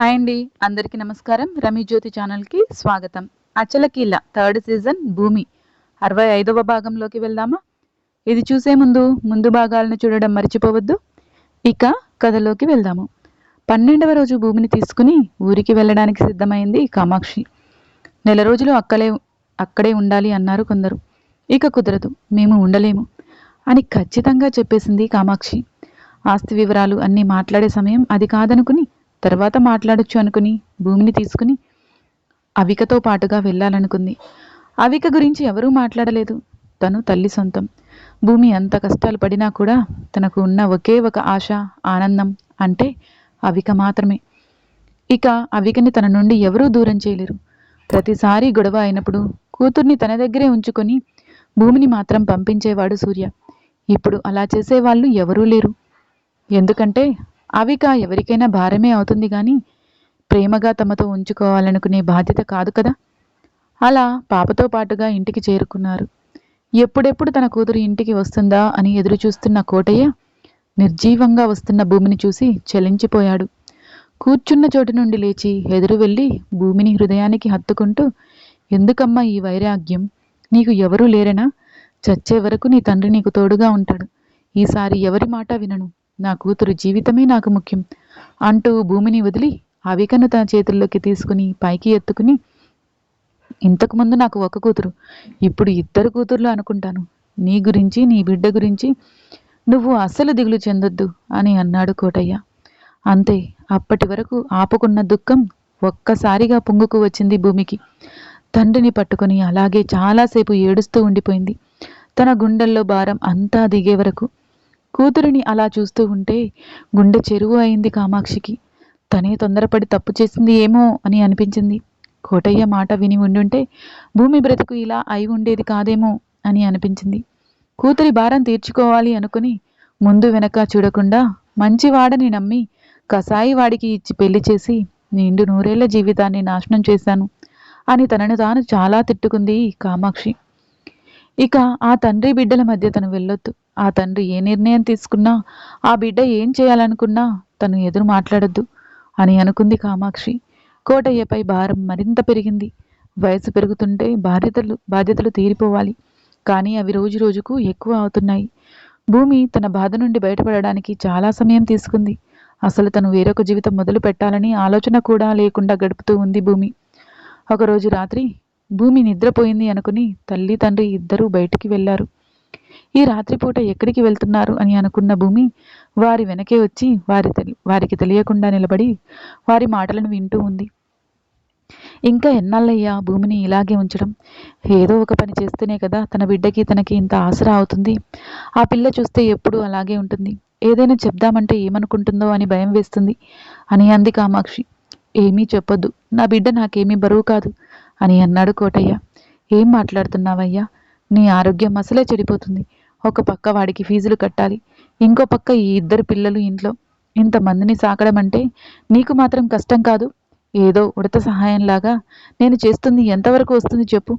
Hi అండి. అందరికీ నమస్కారం. రమి జ్యోతి ఛానల్కి స్వాగతం. అచలకీల థర్డ్ సీజన్ భూమి. అరవై ఐదవ భాగంలోకి వెళ్దామా? ఇది చూసే ముందు ముందు భాగాలను చూడడం మర్చిపోవద్దు. ఇక కథలోకి వెళ్దాము. పన్నెండవ రోజు భూమిని తీసుకుని ఊరికి వెళ్ళడానికి సిద్ధమైంది కామాక్షి. నెల రోజులు అక్కలే అక్కడే ఉండాలి అన్నారు కొందరు. ఇక కుదరదు మేము ఉండలేము అని ఖచ్చితంగా చెప్పేసింది కామాక్షి. ఆస్తి వివరాలు అన్నీ మాట్లాడే సమయం అది కాదనుకుని తర్వాత మాట్లాడొచ్చు అనుకుని భూమిని తీసుకుని అవికతో పాటుగా వెళ్ళాలనుకుంది. అవిక గురించి ఎవరూ మాట్లాడలేదు. తను తల్లి సొంతం. భూమి ఎంత కష్టాలు పడినా కూడా తనకు ఉన్న ఒకే ఒక ఆశ ఆనందం అంటే అవిక మాత్రమే. ఇక అవికని తన నుండి ఎవరూ దూరం చేయలేరు. ప్రతిసారి గొడవ అయినప్పుడు కూతుర్ని తన దగ్గరే ఉంచుకొని భూమిని మాత్రం పంపించేవాడు సూర్య. ఇప్పుడు అలా చేసేవాళ్ళు ఎవరూ లేరు. ఎందుకంటే అవిక ఎవరికైనా భారమే అవుతుంది కానీ ప్రేమగా తమతో ఉంచుకోవాలనుకునే బాధ్యత కాదు కదా? అలా పాపతో పాటుగా ఇంటికి చేరుకున్నారు. ఎప్పుడెప్పుడు తన కూతురు ఇంటికి వస్తుందా అని ఎదురు చూస్తున్న కోటయ్య నిర్జీవంగా వస్తున్న భూమిని చూసి చలించిపోయాడు. కూర్చున్న చోటు నుండి లేచి ఎదురు వెళ్ళి భూమిని హృదయానికి హత్తుకుంటూ ఎందుకమ్మా ఈ వైరాగ్యం? నీకు ఎవరూ లేరనా? చచ్చే వరకు నీ తండ్రి నీకు తోడుగా ఉంటాడు. ఈసారి ఎవరి మాట వినను? నా కూతురు జీవితమే నాకు ముఖ్యం అంటూ భూమిని వదిలి అవికను తన చేతుల్లోకి తీసుకుని పైకి ఎత్తుకుని ఇంతకుముందు నాకు ఒక కూతురు ఇప్పుడు ఇద్దరు కూతుర్లు అనుకుంటాను. నీ గురించి నీ బిడ్డ గురించి నువ్వు అస్సలు దిగులు చెందొద్దు అని అన్నాడు కోటయ్య. అంతే అప్పటి వరకు ఆపుకున్న దుఃఖం ఒక్కసారిగా పొంగుకు వచ్చింది భూమికి. తండ్రిని పట్టుకొని అలాగే చాలాసేపు ఏడుస్తూ ఉండిపోయింది. తన గుండెల్లో భారం అంతా దిగే వరకు కూతురిని అలా చూస్తూ ఉంటే గుండె చెరువు అయింది కామాక్షికి. తనే తొందరపడి తప్పు చేసింది ఏమో అని అనిపించింది. కోటయ్య మాట విని ఉండుంటే భూమి బ్రతుకు ఇలా అయి ఉండేది కాదేమో అని అనిపించింది. కూతురి భారం తీర్చుకోవాలి అనుకుని ముందు వెనక చూడకుండా మంచివాడని నమ్మి కసాయి వాడికి ఇచ్చి పెళ్ళి చేసి నిండు నూరేళ్ళ జీవితాన్ని నాశనం చేశాను అని తనను తాను చాలా తిట్టుకుంది కామాక్షి. ఇక ఆ తండ్రి బిడ్డల మధ్య తను వెళ్ళొద్దు. ఆ తండ్రి ఏ నిర్ణయం తీసుకున్నా ఆ బిడ్డ ఏం చేయాలనుకున్నా తను ఎదురు మాట్లాడొద్దు అని అనుకుంది కామాక్షి. కోటయ్యపై భారం మరింత పెరిగింది. వయసు పెరుగుతుంటే బాధ్యతలు బాధ్యతలు తీరిపోవాలి. కానీ అవి రోజు రోజుకు ఎక్కువ అవుతున్నాయి. భూమి తన బాధ నుండి బయటపడడానికి చాలా సమయం తీసుకుంది. అసలు తను వేరొక జీవితం మొదలు పెట్టాలని ఆలోచన కూడా లేకుండా గడుపుతూ ఉంది భూమి. ఒకరోజు రాత్రి భూమి నిద్రపోయింది అనుకుని తల్లి తండ్రి ఇద్దరూ బయటికి వెళ్ళారు. ఈ రాత్రిపూట ఎక్కడికి వెళ్తున్నారు అని అనుకున్న భూమి వారి వెనకే వచ్చి వారి తెలి- వారికి తెలియకుండా నిలబడి వారి మాటలను వింటూ ఉంది. ఇంకా ఎన్నాళ్ళయ్యా భూమిని ఇలాగే ఉంచడం? ఏదో ఒక పని చేస్తేనే కదా తన బిడ్డకి తనకి ఇంత ఆసరా అవుతుంది. ఆ పిల్ల చూస్తే ఎప్పుడూ అలాగే ఉంటుంది. ఏదైనా చెప్దామంటే ఏమనుకుంటుందో అని భయం వేస్తుంది. అని అంది కామాక్షి. ఏమీ చెప్పొద్దు. నా బిడ్డ నాకేమీ బరువు కాదు. అని అన్నాడు కోటయ్య. ఏం మాట్లాడుతున్నావయ్యా? నీ ఆరోగ్యం అసలే చెడిపోతుంది. ఒక పక్క వాడికి ఫీజులు కట్టాలి ఇంకో పక్క ఈ ఇద్దరు పిల్లలు ఇంట్లో. ఇంతమందిని సాకడం అంటే నీకు మాత్రం కష్టం కాదు? ఏదో ఉడత సహాయంలాగా నేను చేస్తుంది ఎంతవరకు వస్తుంది చెప్పు.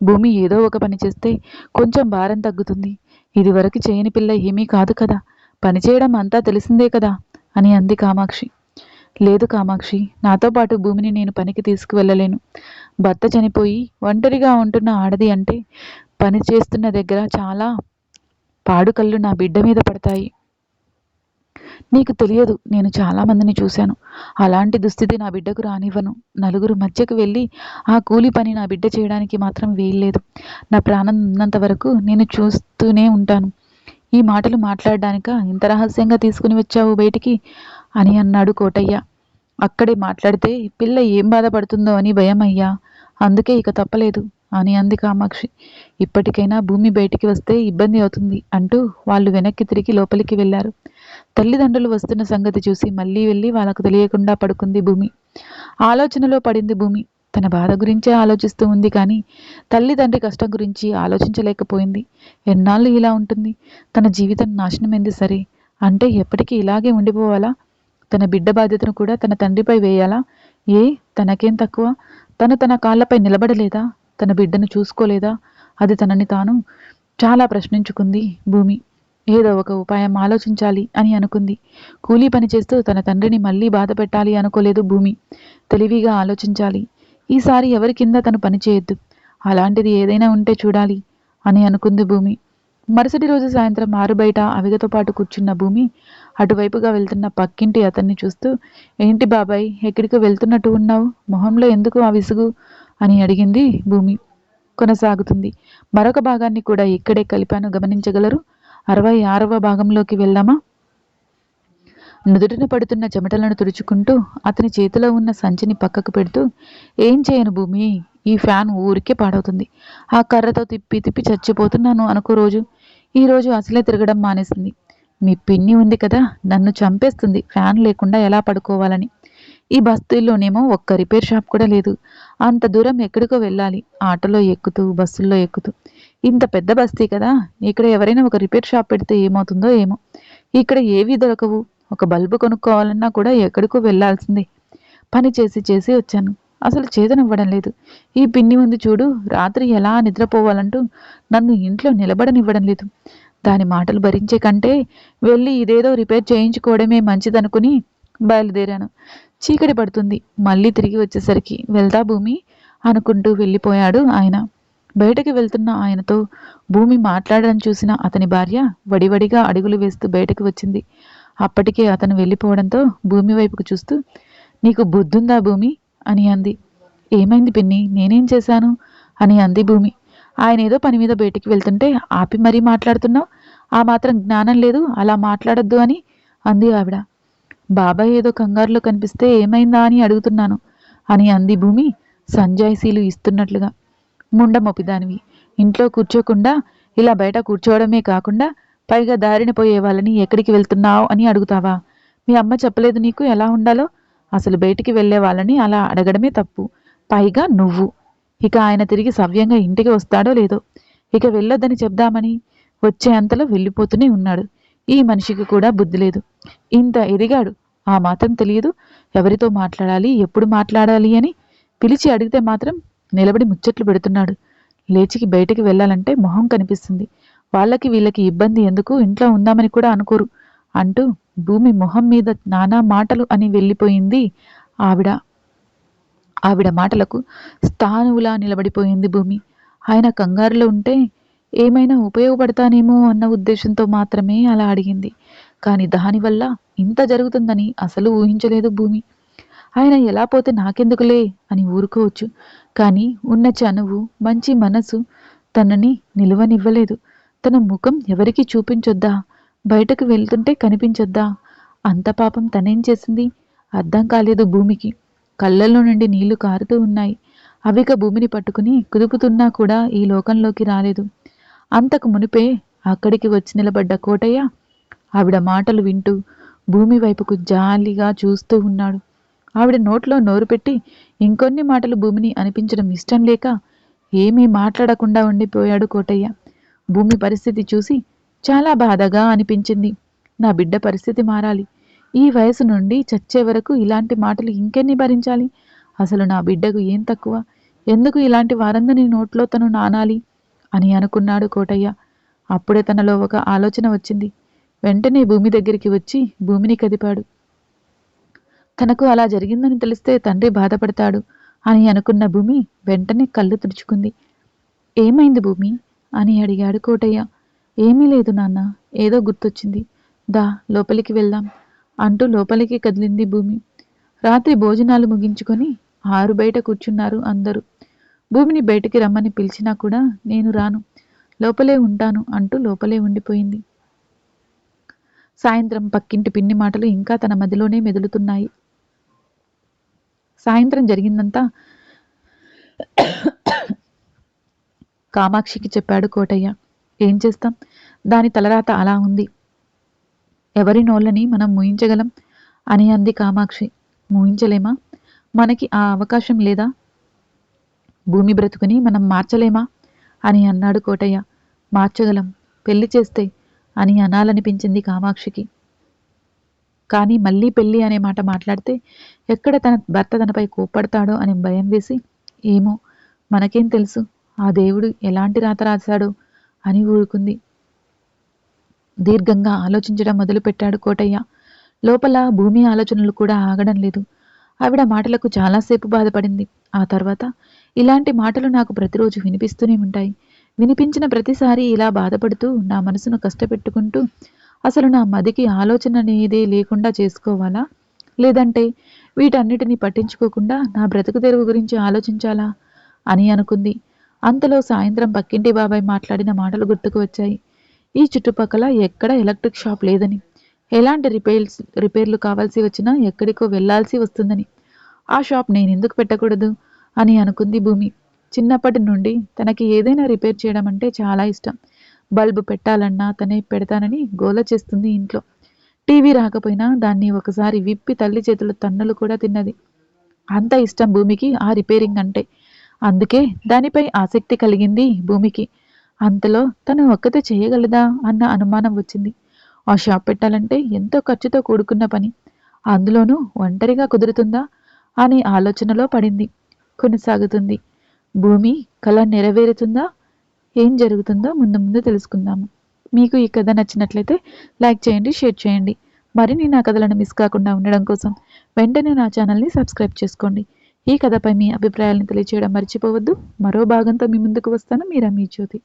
భూమి ఏదో ఒక పని చేస్తే కొంచెం భారం తగ్గుతుంది. ఇదివరకు చేయని పిల్ల ఏమీ కాదు కదా. పని చేయడం అంతా తెలిసిందే కదా అని అంది కామాక్షి. లేదు కామాక్షి నాతో పాటు భూమిని నేను పనికి తీసుకువెళ్ళలేను. భర్త చనిపోయి ఒంటరిగా ఉంటున్న ఆడది అంటే పని చేస్తున్న దగ్గర చాలా పాడుకళ్ళు నా బిడ్డ మీద పడతాయి. నీకు తెలియదు నేను చాలా మందిని చూశాను. అలాంటి దుస్థితి నా బిడ్డకు రానివ్వను. నలుగురు మధ్యకు వెళ్ళి ఆ కూలి పని నా బిడ్డ చేయడానికి మాత్రం వీల్లేదు. నా ప్రాణం ఉన్నంత వరకు నేను చూస్తూనే ఉంటాను. ఈ మాటలు మాట్లాడడానిక ఇంత రహస్యంగా తీసుకుని వచ్చావు బయటికి? అని అన్నాడు కోటయ్య. అక్కడే మాట్లాడితే పిల్ల ఏం బాధపడుతుందో అని భయం అయ్యా అందుకే ఇక తప్పలేదు అని అంది కామాక్షి. ఇప్పటికైనా భూమి బయటికి వస్తే ఇబ్బంది అవుతుంది అంటూ వాళ్ళు వెనక్కి తిరిగి లోపలికి వెళ్ళారు. తల్లిదండ్రులు వస్తున్న సంగతి చూసి మళ్ళీ వెళ్ళి వాళ్ళకు తెలియకుండా పడుకుంది భూమి. ఆలోచనలో పడింది భూమి. తన బాధ గురించే ఆలోచిస్తూ ఉంది కానీ తల్లిదండ్రి కష్టం గురించి ఆలోచించలేకపోయింది. ఎన్నాళ్ళు ఇలా ఉంటుంది? తన జీవితం నాశనమైంది సరే. అంటే ఎప్పటికీ ఇలాగే ఉండిపోవాలా? తన బిడ్డ బాధ్యతను కూడా తన తండ్రిపై వేయాలా? ఏ? తనకేం తక్కువ? తను తన కాళ్ళపై నిలబడలేదా? తన బిడ్డను చూసుకోలేదా? అది తనని తాను చాలా ప్రశ్నించుకుంది భూమి. ఏదో ఒక ఉపాయం ఆలోచించాలి అని అనుకుంది. కూలీ పని చేస్తూ తన తండ్రిని మళ్ళీ బాధ పెట్టాలి అనుకోలేదు భూమి. తెలివిగా ఆలోచించాలి. ఈసారి ఎవరి కింద తను పనిచేయొద్దు అలాంటిది ఏదైనా ఉంటే చూడాలి అని అనుకుంది భూమి. మరుసటి రోజు సాయంత్రం ఆరు బయట అవిగతో పాటు కూర్చున్న భూమి అటువైపుగా వెళ్తున్న పక్కింటి అతన్ని చూస్తూ ఏంటి బాబాయ్ ఎక్కడికి వెళ్తున్నట్టు ఉన్నావు? మొహంలో ఎందుకు ఆ విసుగు? అని అడిగింది భూమి. కొనసాగుతుంది. మరొక భాగాన్ని కూడా ఇక్కడే కలిపాను. గమనించగలరు? అరవై ఆరవ భాగంలోకి వెళ్దామా? నుదుటిన పడుతున్న చెమటలను తుడుచుకుంటూ అతని చేతిలో ఉన్న సంచిని పక్కకు పెడుతూ ఏం చేయను భూమి? ఈ ఫ్యాన్ ఊరికే పాడవుతుంది. ఆ కర్రతో తిప్పి తిప్పి చచ్చిపోతున్నాను అనుకో రోజు. ఈరోజు అసలే తిరగడం మానేసింది. మీ పిన్ని ఉంది కదా నన్ను చంపేస్తుంది. ఫ్యాన్ లేకుండా ఎలా పడుకోవాలని. ఈ బస్తీల్లోనేమో ఒక్క రిపేర్ షాప్ కూడా లేదు. అంత దూరం ఎక్కడికో వెళ్ళాలి. ఆటోలో ఎక్కుతూ బస్సుల్లో ఎక్కుతూ. ఇంత పెద్ద బస్తీ కదా ఇక్కడ ఎవరైనా ఒక రిపేర్ షాప్ పెడితే ఏమవుతుందో ఏమో. ఇక్కడ ఏవి దొరకవు. ఒక బల్బు కొనుక్కోవాలన్నా కూడా ఎక్కడికో వెళ్ళాల్సిందే. పని చేసి చేసి వచ్చాను. అసలు చేతనివ్వడం లేదు. ఈ పిన్ని ఉంది చూడు రాత్రి ఎలా నిద్రపోవాలంటూ నన్ను ఇంట్లో నిలబడనివ్వడం లేదు. దాని మాటలు భరించే కంటే వెళ్ళి ఇదేదో రిపేర్ చేయించుకోవడమే మంచిదనుకుని బయలుదేరాను. చీకటి పడుతుంది. మళ్ళీ తిరిగి వచ్చేసరికి వెళ్తా భూమి అనుకుంటూ వెళ్ళిపోయాడు ఆయన. బయటకు వెళ్తున్న ఆయనతో భూమి మాట్లాడడం చూసిన అతని భార్య వడివడిగా అడుగులు వేస్తూ బయటకు వచ్చింది. అప్పటికే అతను వెళ్ళిపోవడంతో భూమి వైపుకు చూస్తూ నీకు బుద్ధుందా భూమి? అని అంది. ఏమైంది పిన్ని? నేనేం చేశాను? అని అంది భూమి. ఆయన ఏదో పని మీద బయటికి వెళ్తుంటే ఆపి మరీ మాట్లాడుతున్నావు? ఆ మాత్రం జ్ఞానం లేదు అలా మాట్లాడొద్దు అని అంది ఆవిడ. బాబాయ్ ఏదో కంగారులో కనిపిస్తే ఏమైందా అని అడుగుతున్నాను అని అంది భూమి సంజాయిసీలు ఇస్తున్నట్లుగా. ముండమొపిదానివి ఇంట్లో కూర్చోకుండా ఇలా బయట కూర్చోవడమే కాకుండా పైగా దారిన పోయే వాళ్ళని ఎక్కడికి వెళ్తున్నావు అని అడుగుతావా? మీ అమ్మ చెప్పలేదు నీకు ఎలా ఉండాలో? అసలు బయటికి వెళ్ళే వాళ్ళని అలా అడగడమే తప్పు. పైగా నువ్వు. ఇక ఆయన తిరిగి సవ్యంగా ఇంటికి వస్తాడో లేదో. ఇక వెళ్ళొద్దని చెప్దామని వచ్చే అంతలో వెళ్ళిపోతూనే ఉన్నాడు. ఈ మనిషికి కూడా బుద్ధి లేదు. ఇంత ఎదిగాడు. ఆ మాత్రం తెలియదు. ఎవరితో మాట్లాడాలి? ఎప్పుడు మాట్లాడాలి అని పిలిచి అడిగితే మాత్రం నిలబడి ముచ్చట్లు పెడుతున్నాడు. లేచికి బయటికి వెళ్ళాలంటే మొహం కనిపిస్తుంది. వాళ్ళకి వీళ్ళకి ఇబ్బంది ఎందుకు? ఇంట్లో ఉందామని కూడా అనుకోరు. అంటూ భూమి మొహం మీద నానా మాటలు అని వెళ్ళిపోయింది ఆవిడ. ఆవిడ మాటలకు స్థానువులా నిలబడిపోయింది భూమి. ఆయన కంగారులో ఉంటే ఏమైనా ఉపయోగపడతానేమో అన్న ఉద్దేశంతో మాత్రమే అలా అడిగింది. కానీ దానివల్ల ఇంత జరుగుతుందని అసలు ఊహించలేదు భూమి. ఆయన ఎలా పోతే నాకెందుకులే అని ఊరుకోవచ్చు. కానీ ఉన్న చనువు మంచి మనసు తనని నిలువనివ్వలేదు. తన ముఖం ఎవరికి చూపించొద్దా? బయటకు వెళ్తుంటే కనిపించొద్దా? అంత పాపం తనేం చేసింది? అర్థం కాలేదు భూమికి. కళ్ళల్లో నుండి నీళ్ళు కారుతూ ఉన్నాయి. అవిక భూమిని పట్టుకుని కుదుపుతున్నా కూడా ఈ లోకంలోకి రాలేదు. అంతకు మునిపే అక్కడికి వచ్చి నిలబడ్డ కోటయ్య ఆవిడ మాటలు వింటూ భూమి వైపుకు జాలిగా చూస్తూ ఉన్నాడు. ఆవిడ నోట్లో నోరు పెట్టి ఇంకొన్ని మాటలు భూమిని అనిపించడం ఇష్టం లేక ఏమీ మాట్లాడకుండా ఉండిపోయాడు కోటయ్య. భూమి పరిస్థితి చూసి చాలా బాధగా అనిపించింది. నా బిడ్డ పరిస్థితి మారాలి. ఈ వయసు నుండి చచ్చే వరకు ఇలాంటి మాటలు ఇంకెన్ని భరించాలి? అసలు నా బిడ్డకు ఏం తక్కువ? ఎందుకు ఇలాంటి వారందరి నోట్లో తను నానాలి? అని అనుకున్నాడు కోటయ్య. అప్పుడే తనలో ఒక ఆలోచన వచ్చింది. వెంటనే భూమి దగ్గరికి వచ్చి భూమిని కదిపాడు. తనకు అలా జరిగిందని తెలిస్తే తండ్రి బాధపడతాడు అని అనుకున్న భూమి వెంటనే కళ్ళు తుడుచుకుంది. ఏమైంది భూమి? అని అడిగాడు కోటయ్య. ఏమీ లేదు నాన్న ఏదో గుర్తొచ్చింది. దా లోపలికి వెళ్దాం అంటూ లోపలికి కదిలింది భూమి. రాత్రి భోజనాలు ముగించుకొని ఆరు బయట కూర్చున్నారు అందరూ. భూమిని బయటికి రమ్మని పిలిచినా కూడా నేను రాను. లోపలే ఉంటాను అంటూ లోపలే ఉండిపోయింది. సాయంత్రం పక్కింటి పిన్ని మాటలు ఇంకా తన మదిలోనే మెదులుతున్నాయి. సాయంత్రం జరిగిందంతా కామాక్షికి చెప్పాడు కోటయ్య. ఏం చేస్తాం? దాని తలరాత అలా ఉంది. ఎవరి నోళ్ళని మనం మూయించగలం? అని అంది కామాక్షి. మూయించలేమా? మనకి ఆ అవకాశం లేదా? భూమి బ్రతుకుని మనం మార్చలేమా? అని అన్నాడు కోటయ్య. మార్చగలం పెళ్ళి చేస్తే అని అనాలనిపించింది కామాక్షికి. కానీ మళ్ళీ పెళ్ళి అనే మాట మాట్లాడితే ఎక్కడ తన భర్త తనపై కోప్పడతాడో అని భయం వేసి ఏమో మనకేం తెలుసు ఆ దేవుడు ఎలాంటి రాత రాశాడో అని ఊరుకుంది. దీర్ఘంగా ఆలోచించడం మొదలుపెట్టాడు కోటయ్య. లోపల భూమి ఆలోచనలు కూడా ఆగడం లేదు. ఆవిడ మాటలకు చాలాసేపు బాధపడింది. ఆ తర్వాత ఇలాంటి మాటలు నాకు ప్రతిరోజు వినిపిస్తూనే ఉంటాయి. వినిపించిన ప్రతిసారి ఇలా బాధపడుతూ నా మనసును కష్టపెట్టుకుంటూ అసలు నా మదికి ఆలోచన అనేదే లేకుండా చేసుకోవాలా? లేదంటే వీటన్నిటిని పట్టించుకోకుండా నా బ్రతుకు తెరువు గురించి ఆలోచించాలా? అని అనుకుంది. అంతలో సాయంత్రం పక్కింటి బాబాయ్ మాట్లాడిన మాటలు గుర్తుకు వచ్చాయి. ఈ చుట్టుపక్కల ఎక్కడ ఎలక్ట్రిక్ షాప్ లేదని ఎలాంటి రిపేర్స్ రిపేర్లు కావాల్సి వచ్చినా ఎక్కడికో వెళ్ళాల్సి వస్తుందని. ఆ షాప్ నేను ఎందుకు పెట్టకూడదు? అని అనుకుంది భూమి. చిన్నప్పటి నుండి తనకి ఏదైనా రిపేర్ చేయడం అంటే చాలా ఇష్టం. బల్బు పెట్టాలన్నా తనే పెడతానని గోల చేస్తుంది ఇంట్లో. టీవీ రాకపోయినా దాన్ని ఒకసారి విప్పి తల్లి చేతులు తన్నులు కూడా తిన్నది. అంత ఇష్టం భూమికి ఆ రిపేరింగ్ అంటే. అందుకే దానిపై ఆసక్తి కలిగింది భూమికి. అంతలో తను ఒక్కతే చేయగలదా అన్న అనుమానం వచ్చింది. ఆ షాప్ పెట్టాలంటే ఎంతో ఖర్చుతో కూడుకున్న పని. అందులోనూ ఒంటరిగా కుదురుతుందా? అనే ఆలోచనలో పడింది. కొనసాగుతుంది. భూమి కళ నెరవేరుతుందా? ఏం జరుగుతుందో ముందు ముందు తెలుసుకుందాము. మీకు ఈ కథ నచ్చినట్లయితే లైక్ చేయండి షేర్ చేయండి. మరిన్ని నా కథలను మిస్ కాకుండా ఉండడం కోసం వెంటనే నా ఛానల్ని సబ్స్క్రైబ్ చేసుకోండి. ఈ కథపై మీ అభిప్రాయాలను తెలియచేయడం మర్చిపోవద్దు. మరో భాగంతో మీ ముందుకు వస్తాను. మీ జ్యోతి.